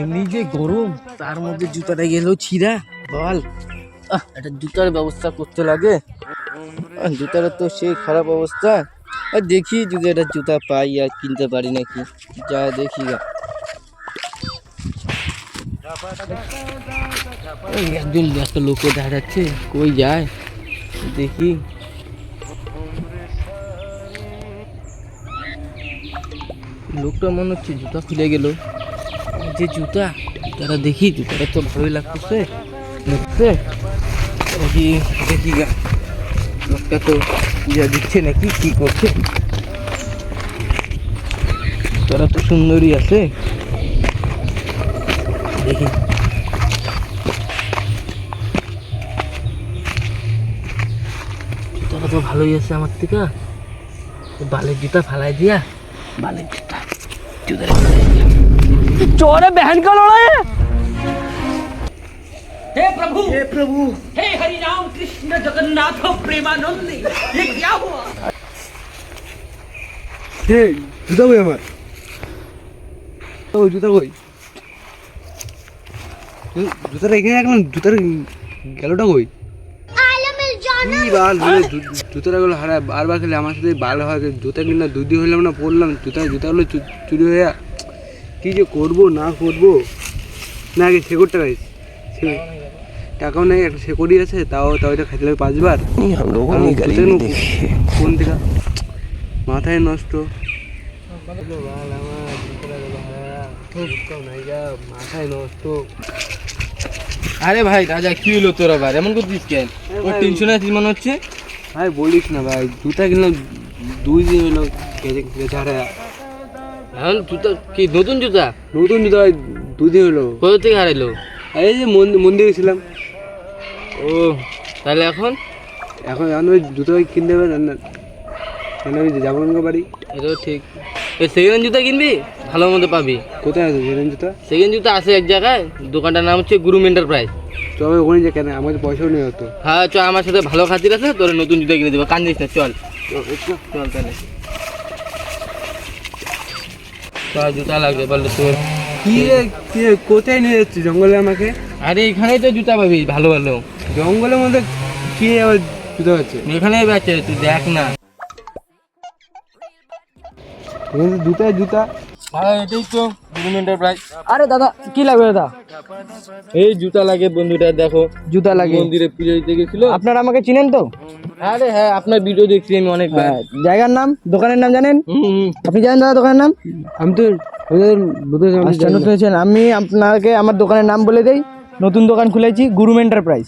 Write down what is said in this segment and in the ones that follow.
এমনি যে গরম, তার মধ্যে জুতাটা গেল ছিঁড়া, বল। একটা জুতার ব্যবস্থা করতে লাগে। জুতার তো সেই খারাপ অবস্থা। আর দেখি যদি একটা জুতা পাই আর কিনতে পারি নাকি। যা দেখি একজন একটা লোক দেখা যাচ্ছে কই যায়? দেখি। লোকটা মনে হচ্ছে জুতা খুলে গেল। যে জুতা জুতাটা দেখি জুতাটা তো ভালোই লাগতেছে। দেখতে। দেখি দেখি গা। লোকটা তো পূজা দিচ্ছে নাকি কি করছে? জুতাটা তো সুন্দরই আছে। দেখি। জুতাটা তো ভালোই আছে আমার থেকে। বালের জুতা ফালাই দিয়া। বালের জুতা। জুতাটা ফালাই দিয়া चोरे बहन का लड़ा है हे प्रभु हे प्रभु हे हरि राम कृष्ण जगन्नाथ प्रेमानंद ये क्या हुआ হে জুতা কই আমার ও জুতা কই জু- জুতাটা এখানে রাখলাম জুতার গেলোটা কই কি বাল বলে জু- জুতাটা গুলো হারা বারবার খেলে আমার সাথে বাল হয় জুতা কিনা দুই দিন হইলাম না পড়লাম জুতা জুতাগুলো চু- চুরি হয়ে কি যে করব না করব? না আগে শেকড়টা গাই টাকাও নেই একটা শেকড়ই আছে তাও তাও এটা খাইতে লাগে পাঁচবার। কোন থেকে মাথায় নষ্ট মাথায় নষ্ট। আরে ভাই রাজা কি হলো তোর আবার? এমন করছিস কেন? ওর টেনশন আছিস মনে হচ্ছে? ভাই বলিস না ভাই জুতা কিনলাম দুই দিন হলো হারা এখন জুতা কি নতুন জুতা? নতুন জুতা ভাই দুই দিন হলো। কোথা থেকে হারাইলো? এই যে মন্দির গেছিলাম ও তাহলে এখন? এখন এখন ওই জুতো কিনতে হবে না আমি যাব না বাড়ি। এটাও ঠিক। এই সেকেন্ড হ্যান্ড জুতা কিনবি? ভালো মতো পাবি। কোথায় আছে সেখানে জুতা? সেকেন্ড জুতা আছে এক জায়গায় দোকানটার নাম হচ্ছে গুরুম এন্টারপ্রাইজ তো আমি ওখানে যে কেন আমার পয়সাও নেই হতো হ্যাঁ চ আমার সাথে ভালো খাতির আছে তোর নতুন জুতা কিনে দেবো। কান্দিস না চল। চল তাহলে। চল জুতা লাগবে বলল তোর। কি রে কি কোথায় নিয়ে যাচ্ছে জঙ্গলে আমাকে? আরে এখানেই তো জুতা পাবি ভালো ভালো। জঙ্গলের মধ্যে কে আবার জুতা পাচ্ছে? এখানেই পাচ্ছে তুই দেখ না। জুতা জুতা। হ্যাঁ এটাই তো। গুরুম এন্টারপ্রাইজ আরে দাদা কি লাগবে দাদা? এই জুতা লাগে বন্ধুটা দেখো। জুতা লাগে। মন্দিরে পুজো দিতে গেছিল। আপনারা আমাকে চিনেন তো? আরে হ্যাঁ আপনার ভিডিও দেখছি আমি অনেকবার। হ্যাঁ জায়গার নাম দোকানের নাম জানেন। আপনি জানেন দাদা দোকানের নাম? আমি তো আমি আপনাকে আমার দোকানের নাম বলে দেই। নতুন দোকান খুলেছি Gurum enterprise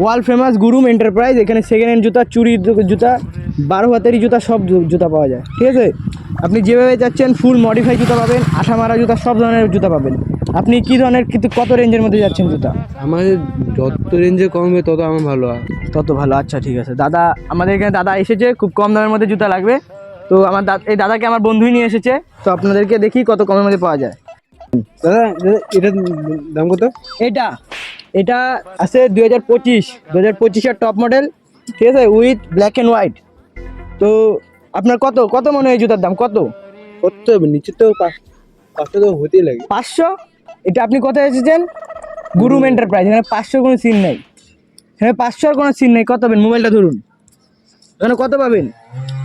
world famous Gurum enterprise. এখানে সেকেন্ড হ্যান্ড জুতা চুরির দো- জুতা বারো হাতেরই জুতা সব জুতা পাওয়া যায়। ঠিক আছে? আপনি যেভাবে যাচ্ছেন ফুল মডিফাই জুতা পাবেন আঠা মারা জুতা সব ধরনের জুতা পাবেন। আপনি কি ধরনের কিন্তু কত রেঞ্জের মধ্যে যাচ্ছেন জুতা? আমাদের যত রেঞ্জে কমবে তত আমার ভালো হয়। তত ভালো আচ্ছা ঠিক আছে। দাদা আমাদের এখানে দাদা এসেছে খুব কম দামের মধ্যে জুতা লাগবে। তো আমার এই দাদাকে আমার বন্ধুই নিয়ে এসেছে। তো আপনাদেরকে দেখি কত কমের মধ্যে পাওয়া যায়। দাদা দাদা, এটার দাম কত? এটা। এটা আছে দুই হাজার পঁচিশ দু হাজার পঁচিশের টপ মডেল ঠিক আছে উইথ ব্ল্যাক অ্যান্ড হোয়াইট তো আপনার কত কত মনে হয় জুতার দাম? কত? কত হবে? নিচে তো পাঁচ- পাঁচটা তো হতেই লাগে। পাঁচশো? এটা আপনি কোথায় এসেছেন? গুরুম এন্টারপ্রাইজ এখানে পাঁচশোর কোনো সিন নেই। এখানে পাঁচশোর কোনো সিন নেই। কত পাবেন? মোবাইলটা ধরুন। এখানে কত পাবেন?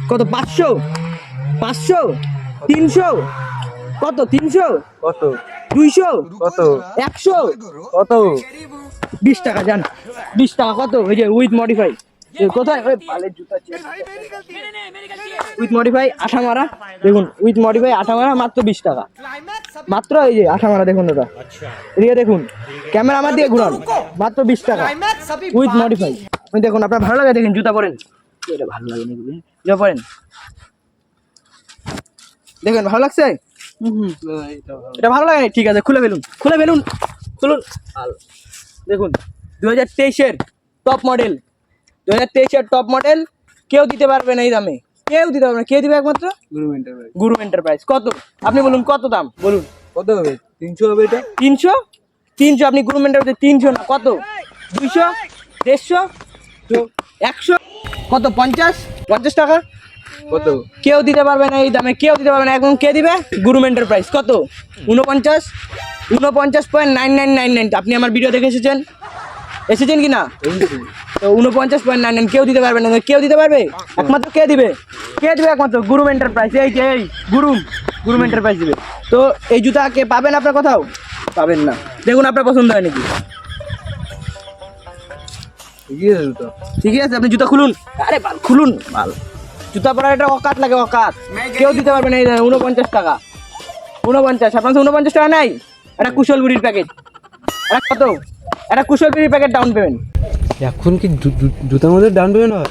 কত? পাঁচশো? পাঁচশো? তিনশো? কত? তিনশো? কত? দুইশো? কত? একশো? কত? বিশ টাকা যান বিশ টাকা কত? ওই যে উইথ মডিফাই কোথায়? ওই পালের জুতা উইথ মডিফাই আঠা মারা। দেখুন উইথ মডিফাই আঠা মারা মাত্র বিশ টাকা। মাত্র এই যে আঠা মারা দেখুন দাদা। এদিকে দেখুন ক্যামেরা আমার দিয়ে ঘুরান। মাত্র বিশ টাকা। উইথ মডিফাই আপনি দেখুন আপনার ভালো লাগে দেখেন জুতা পরেন। এটা ভালো লাগে না জুতা পরেন। দেখেন ভালো লাগছে? এটা ভালো। লাগে ঠিক আছে খুলে ফেলুন খুলে ফেলুন খুলুন। দেখুন দু হাজার তেইশের টপ মডেল দু হাজার তেইশের টপ মডেল কেউ দিতে পারবে না এই দামে। কেউ দিতে পারবে না। কে দিবে একমাত্র? গুরু এন্টারপ্রাইজ গুরু এন্টারপ্রাইজ কত? আপনি বলুন কত দাম? বলুন কত হবে? তিনশো হবে এটা? তিনশো? তিনশো? আপনি গুরু এন্টারপ্রাইজ তিনশো না কত? দুইশো? দেড়শো? একশো? কত পঞ্চাশ? পঞ্চাশ টাকা? কত? কেউ দিতে পারবে না এই দামে কেউ দিতে পারবে না। এখন কে দিবে? গুরু এন্টারপ্রাইজ কত? উনপঞ্চাশ উনপঞ্চাশ point nine nine nine nine. আপনি আমার ভিডিও দেখে এসেছেন? এসেছেন কি না তো উনপঞ্চাশ পয়েন্ট নাইন নাইন কেউ দিতে পারবে না। কেউ দিতে পারবে? একমাত্র কে দিবে? কে দিবে একমাত্র? গুরুম এন্টারপ্রাইজ এই যে এই গুরুম গুরুম এন্টারপ্রাইজ দিবে। তো এই জুতা কে পাবেন আপনার কোথাও? পাবেন না। দেখুন আপনার পছন্দ হয় নাকি? ঠিকই আছে জুতো। ঠিকই আছে আপনি জুতা খুলুন। আরে বাল খুলুন বাল। জুতা পরার একটা অকাত লাগে অকাত। কেউ দিতে পারবে না এই উনপঞ্চাশ টাকা। উনপঞ্চাশ আপনার তো উনপঞ্চাশ টাকা নাই? একটা কুশলগুড়ির প্যাকেট একটা কত? একটা কুশলগুড়ির প্যাকেট ডাউন পেমেন্ট এখন কি জুতার মধ্যে ডাউন পেমেন্ট হয়?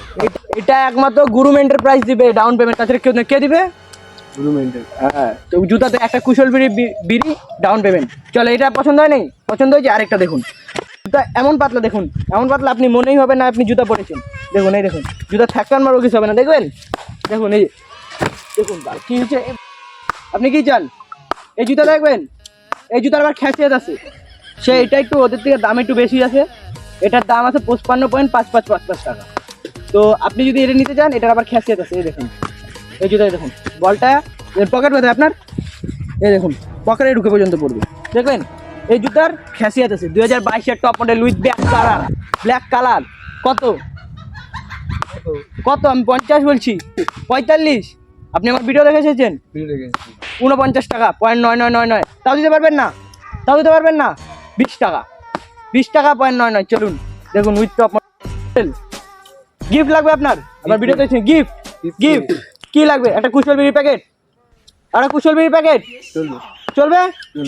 এটা একমাত্র গুরুম এন্টারপ্রাইজ দিবে ডাউন পেমেন্ট তাছাড়া কেউ কে দিবে? গুরু মেন্টেন হ্যাঁ। তো জুতাতে একটা কুশল বিড়ি বিড়ি ডাউন পেমেন্ট চলো এটা পছন্দ হয় নাই? পছন্দ হয়েছে? আরেকটা দেখুন। জুতা এমন পাতলা, দেখুন, এমন পাতলা আপনি মনেই হবে না আপনি জুতা পরেছেন। দেখুন, এই দেখুন, জুতা থাকার মারও কিছু হবে না, দেখবেন? দেখুন, এই দেখুন কি হচ্ছে আপনি কি চান? এই জুতা দেখবেন? এই জুতার আবার খ্যাসিয়াত আছে। সে এটা একটু ওদের থেকে দাম একটু বেশি আছে। এটার দাম আছে পঁচপান্ন পয়েন্ট পাঁচ পাঁচ পাঁচ পাঁচ টাকা। তো আপনি যদি এটা নিতে চান, এটার আবার খ্যাসিয়াত আছে, এই দেখুন। এই জুতায় দেখুন, বলটা পকেট কোথায় আপনার? এই দেখুন পকেটে ঢুকে পর্যন্ত পড়বে। দেখবেন? এই জুতার খ্যাসিয়াত আছে। দুই হাজার বাইশের top model with black colour black colour কত? কত? আমি পঞ্চাশ বলছি। পঁয়তাল্লিশ। আপনি আমার ভিডিও দেখে এসেছেন? উনপঞ্চাশ টাকা। পয়েন্ট নয় নয় নয় নয়। তাও দিতে পারবেন না? তাও দিতে পারবেন না? বিশ টাকা। বিশ টাকা পয়েন্ট নয় নয়। চলুন। দেখুন উইথ টপ মডেল গিফট লাগবে আপনার? আমার ভিডিও দেখছেন? গিফট গিফট কি লাগবে? একটা কুশল বিড়ি প্যাকেট একটা কুশল বিড়ি প্যাকেট চলবে।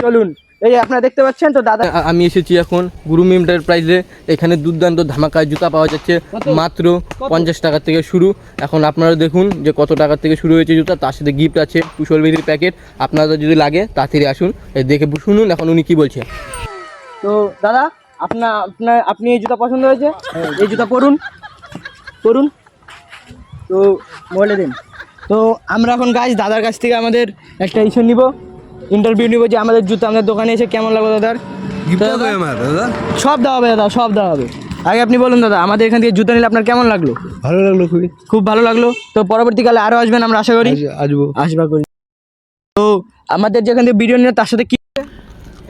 চলুন। এই আপনারা দেখতে পাচ্ছেন তো দাদা আমি এসেছি এখন গুরুম এন্টারপ্রাইজে। এখানে দুর্দান্ত ধামাকা জুতা পাওয়া যাচ্ছে। মাত্র পঞ্চাশ টাকা থেকে শুরু। এখন আপনারা দেখুন যে কত টাকা থেকে শুরু হয়েছে জুতা। তার সাথে গিফট আছে কুশল বিধির প্যাকেট আপনাদের যদি লাগে তাড়াতাড়ি আসুন। এই দেখে শুনুন এখন উনি কি বলছে। তো দাদা আপনার আপনার আপনি এই জুতা পছন্দ হয়েছে? এই জুতা পরুন। পরুন। তো বলে দিন। তো আমরা এখন গাছ দাদার কাছ থেকে আমাদের একটা ইস্যু নিব। ইন্টারভিউ নিব যে আমাদের জুতো আমাদের দোকানে এসে কেমন লাগল দাদার? দাদা, দাদা? সব দেওয়া হবে দাদা সব দেওয়া হবে। আগে আপনি বলুন দাদা আমাদের এখান থেকে জুতো নিলে আপনার কেমন লাগল? ভালো লাগল খুবই। খুব ভালো লাগল। তো পরবর্তীকালে আরও আসবেন আমরা আশা করি। আসব আসবা করি। তো আমাদের যেখান থেকে ভিডিও নিল তার সাথে কি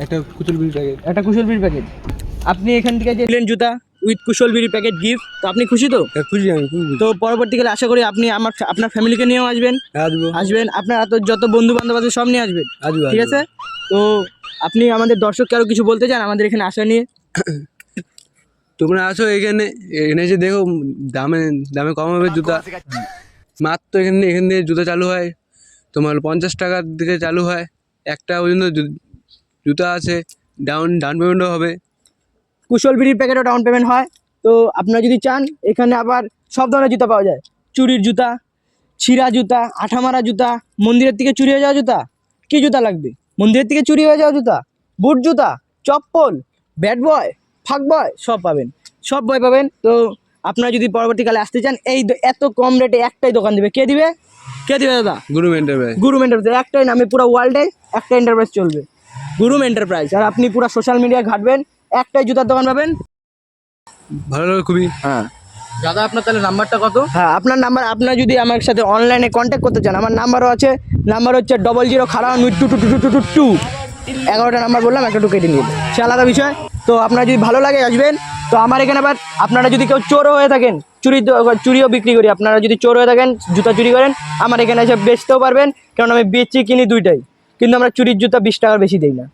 একটা কুচুল বিল প্যাকেট একটা কুশল বিড়ি প্যাকেট আপনি এখান থেকে যে নিলেন জুতা উইথ কুশল বিড়ি প্যাকেট গিফট। তো আপনি খুশি তো? খুশি আমি তো পরবর্তীকালে আশা করি আপনি আমার আপনার ফ্যামিলিকে নিয়েও আসবেন। আসব। আসবেন। আপনার এত যত বন্ধু বান্ধব আছে সব নিয়ে আসবেন। আসব ঠিক আছে? তো আপনি আমাদের দর্শককে আরও কিছু বলতে চান আমাদের এখানে আসা নিয়ে? তোমরা আসো এখানে এখানে এসে দেখো দামে দামে কম হবে জুতা। মাত্র এখানে এখান থেকে জুতা চালু হয়। তোমার পঞ্চাশ টাকার দিকে চালু হয়। একটা পর্যন্ত জুতা আছে। ডাউন ডাউন পেমেন্টও হবে। কুশল বিড়ির প্যাকেটও ডাউন পেমেন্ট হয়। তো আপনারা যদি চান এখানে আবার সব ধরনের জুতা পাওয়া যায়। চুরির জুতা ছিঁড়া জুতা আঠামারা জুতা মন্দিরের থেকে চুরি হয়ে যাওয়া জুতা কি জুতা লাগবে? মন্দিরের থেকে চুরি হয়ে যাওয়া জুতা বুট জুতা চপ্পল ব্যাট বয় ফাঁক বয় সব পাবেন। সব বয় পাবেন। তো আপনারা যদি পরবর্তীকালে আসতে চান এই এত কম রেটে একটাই দোকান দিবে। কে দিবে? কে দিবে দাদা? গুরু এন্টারপ্রাইজ গুরুম এন্টারপ্রাইজ একটাই নামে পুরো ওয়ার্ল্ডে একটা এন্টারপ্রাইজ চলবে। গুরুম এন্টারপ্রাইজ আর আপনি পুরো সোশ্যাল মিডিয়ায় ঘাটবেন। একটাই জুতার দোকান পাবেন? ভালো লাগল খুবই। হ্যাঁ। দাদা আপনার তাহলে নাম্বারটা কত? হ্যাঁ আপনার নাম্বার আপনার যদি আমার সাথে অনলাইনে কন্ট্যাক্ট করতে চান আমার নাম্বারও আছে নাম্বার হচ্ছে ডবল জিরো খারাপ two two two two two two two. এগারোটা নাম্বার বললাম একটা টু কেটে নিয়ে সে আলাদা বিষয়। তো আপনার যদি ভালো লাগে আসবেন তো আমার এখানে আবার আপনারা যদি কেউ চোরও হয়ে থাকেন চুরি চুরিও বিক্রি করি আপনারা যদি চোর হয়ে থাকেন জুতা চুরি করেন আমার এখানে এসে বেচতেও পারবেন কারণ আমি বেচি কিনি দুইটাই। কিন্তু আমরা চুরির জুতা বিশ টাকার বেশি দিই না।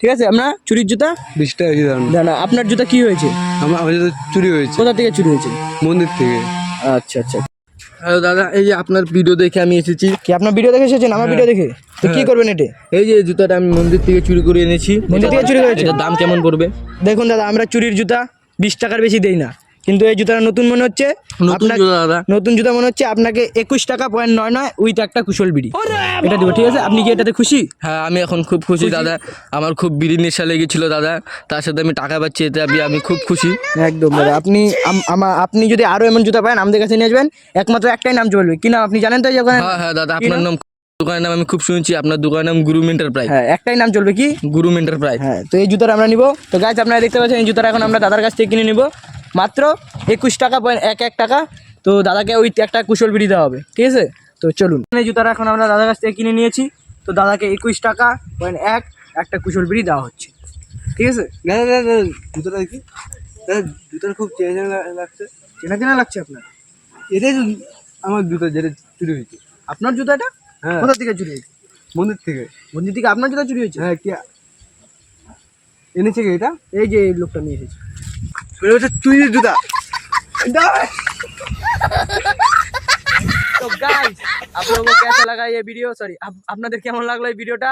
ঠিক আছে আপনার চুরির জুতা বিশ টাকা না না আপনার জুতা কি হয়েছে? আমার আমার তো চুরি হয়েছে। কোথা থেকে চুরি হয়েছে? মন্দির থেকে। আচ্ছা আচ্ছা। হ্যালো দাদা এই যে আপনার ভিডিও দেখে আমি এসেছি। কি আপনার ভিডিও দেখে এসেছেন? আমার ভিডিও দেখে? তো কি করবেন এটি? এই যে জুতাটা আমি মন্দির থেকে চুরি করে এনেছি। মন্দির থেকে চুরি করেছে? এটার দাম কেমন পড়বে? দেখুন দাদা আমরা চুরির জুতা বিশ টাকার বেশি দেই না। কিন্তু এই জুতাটা নতুন মনে হচ্ছে? নতুন জুতা দাদা। নতুন জুতা মনে হচ্ছে আপনাকে একুশ টাকা পয়েন্ট নয় নয় উইথ একটা কুশল বিড়ি। এটা দেবো ঠিক আছে? আপনি কি এটাতে খুশি? হ্যাঁ আমি এখন খুব খুশি দাদা। আমার খুব বিড়ি নেশা লেগেছিল দাদা। তার সাথে আমি টাকা পাচ্ছি এতে আমি আমি খুব খুশি। একদম দাদা। আপনি আম- আমা আপনি যদি আরও এমন জুতা পান আমাদের কাছে নিয়ে আসবেন। একমাত্র একটাই নাম চলবে। কি নাম? আপনি জানেন তো এই ওখানে হ্যাঁ হ্যাঁ দাদা আপনার নাম? নাম দোকানের নাম আমি খুব শুনেছি। আপনার দোকানের নাম গুরুম এন্টারপ্রাইজ হ্যাঁ একটাই নাম চলবে কি? গুরুম এন্টারপ্রাইজ হ্যাঁ তো এই জুতাটা আমরা নিব। তো গাছ আপনারা দেখতে পাচ্ছেন এই জুতাটা এখন আমরা দাদার কাছ থেকে কিনে নিব। মাত্র একুশ টাকা পয়েন্ট এক এক টাকা। তো দাদাকে ওই একটা কুশল বিড়ি দেওয়া হবে ঠিক আছে? তো চলুন। এই জুতাটা এখন আমরা দাদার কাছ থেকে কিনে নিয়েছি। তো দাদাকে একুশ টাকা পয়েন্ট এক একটা কুশল বিড়ি দেওয়া হচ্ছে ঠিক আছে? দাদা দাদা দাদা, জুতোটা দেখি। দাদা জুতোটা খুব চেনা চেনা লাগছে। চেনা চেনা লাগছে আপনার? এটাই তো আমার জুতো যেটা চুরি হয়েছে। আপনার জুতাটা? হ্যাঁ। কোথা থেকে চুরি হয়েছে? মন্দির থেকে। মন্দির থেকে আপনার জুতো চুরি হয়েছে? হ্যাঁ কি এনেছে কি এটা? এই যে এই লোকটা নিয়ে এসেছে। তুই জুতা। তো আপনাদের কেমন এই ভিডিও সরি আপনাদের কেমন লাগল এই ভিডিওটা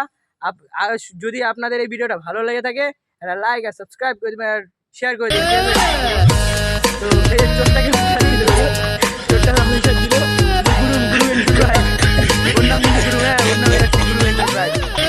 যদি আপনাদের এই ভিডিওটা ভালো লেগে থাকে লাইক আর সাবস্ক্রাইব করে দেবেন আর শেয়ার করে দেবেন। তো